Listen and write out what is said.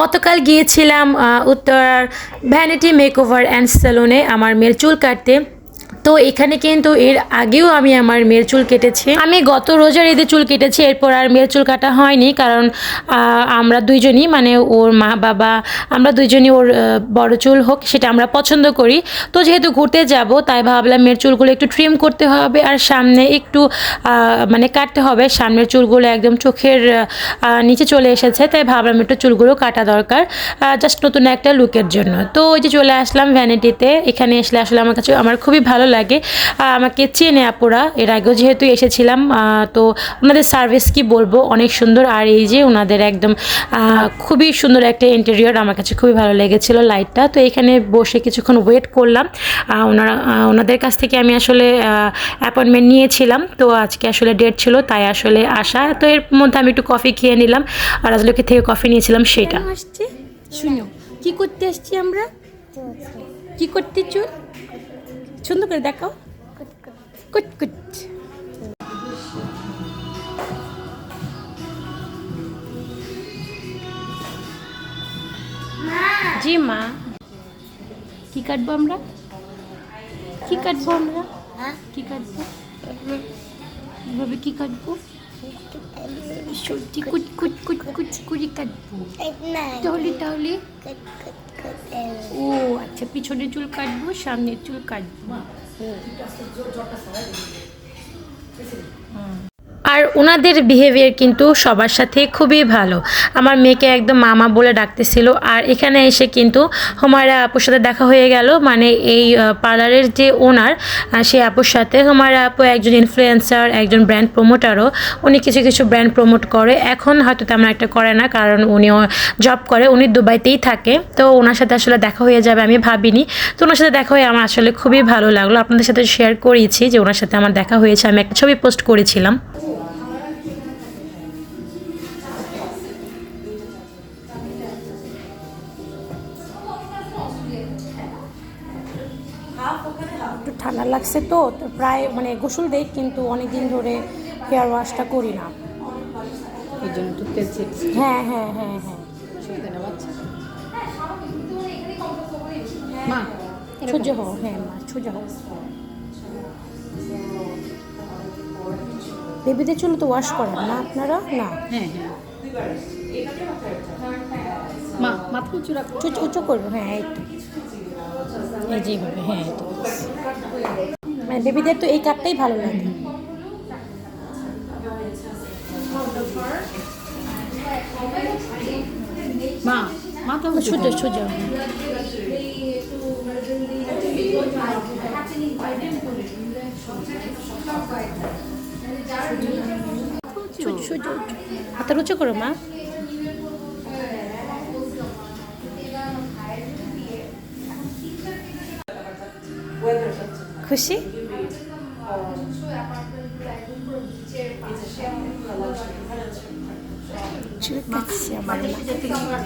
গতকাল গিয়েছিলাম উত্তর ভ্যানিটি মেকওভার অ্যান্ড সেলুনে আমার মেয়ের চুল কাটতে। তো এখানে কিন্তু এর আগেও আমি আমার মেয়ের চুল কেটেছি। আমি গত রোজার ঈদে চুল কেটেছি, এরপর আর মেয়ের চুল কাটা হয়নি কারণ আমরা দুইজনই মানে ওর মা, বাবা, আমরা দুইজনই ওর বড় চুল হোক সেটা আমরা পছন্দ করি। তো যেহেতু ঘুরতে যাব, তাই ভাবলাম মেয়ের চুলগুলো একটু ট্রিম করতে হবে আর সামনে একটু মানে কাটতে হবে। সামনের চুলগুলো একদম চোখের নিচে চলে এসেছে, তাই ভাবলাম একটু চুলগুলো কাটা দরকার জাস্ট নতুন একটা লুকের জন্য। তো ওই যে চলে আসলাম ভ্যানিটিতে এখানে আসলে আসলে আমার কাছে, আমার খুবই ভালো লাগে। আমাকে চেনে আপুরা। এর আগেও যেহেতু এসেছিলাম তো ওনাদের সার্ভিস কি বলব? অনেক সুন্দর। আর এই যে ওনাদের একদম খুবই সুন্দর একটা ইন্টেরিয়র আমার কাছে খুবই ভালো লেগেছিল লাইটটা তো এখানে বসে কিছুক্ষণ ওয়েট করলাম। ওনারা ওনাদের কাছ থেকে আমি আসলে অ্যাপয়েন্টমেন্ট নিয়েছিলাম। তো আজকে আসলে ডেট ছিল তাই আসলে আসা। তো এর মধ্যে আমি একটু কফি খেয়ে নিলাম। আর রাজলক্ষ্মী থেকে কফি নিয়েছিলাম সেটা। আসছে? শুনো কি করতে আসছি আমরা? কি করতে চুল সুন্দর করে দেখাও কুট কুট জি মা কি কাটবো আমরা কি কাটবো আমরা কি কাটবো এভাবে কি কাটবো সত্যি কুট কুট কুট কুট করে কাটবো তাহলে তাহলে? ও আচ্ছা পিছনের চুল কাটবো সামনের চুল কাটবো। আর ওনাদের বিহেভিয়ার কিন্তু সবার সাথে খুবই ভালো। আমার মেয়েকে একদম মামা বলে ডাকতেছিল আর এখানে এসে কিন্তু হুমায়রা আপুর সাথে দেখা হয়ে গেল। মানে এই পার্লারের যে ওনার সেই আপুর সাথে হুমায়রা আপু একজন ইনফ্লুয়েন্সার একজন ব্র্যান্ড প্রমোটারও উনি কিছু কিছু ব্র্যান্ড প্রমোট করে। এখন হয়তো তেমন একটা করে না, কারণ উনিও জব করে। উনি দুবাইতেই থাকে। তো ওনার সাথে আসলে দেখা হয়ে যাবে আমি ভাবিনি। তো ওনার সাথে দেখা হয়ে আমার আসলে খুবই ভালো লাগল। আপনাদের সাথে শেয়ার করেছি যে ওনার সাথে আমার দেখা হয়েছে। আমি একটা ছবি পোস্ট করেছিলাম। একটু ঠান্ডা লাগছে তো তো প্রায় মানে গোসল দেই কিন্তু অনেক দিন ধরে হেয়ার ওয়াশটা করি না। এই জন্য তেল হ্যাঁ হ্যাঁ হ্যাঁ হ্যাঁ। মা সোজা হ্যাঁ মা সোজা বেবিদের চুল তো ওয়াশ করেন না আপনারা? না। হ্যাঁ হ্যাঁ। মা মাথা উঁচু রাখো। উঁচু করব হ্যাঁ এই তো। এই হ্যাঁ মানে বেবিদের তো এই কাটটাই ভালো লাগে। মা মাথা। সোজা সোজা। সোজা হাতের উঁচু করো মা। খুশি চুল কাটছি আমার মা।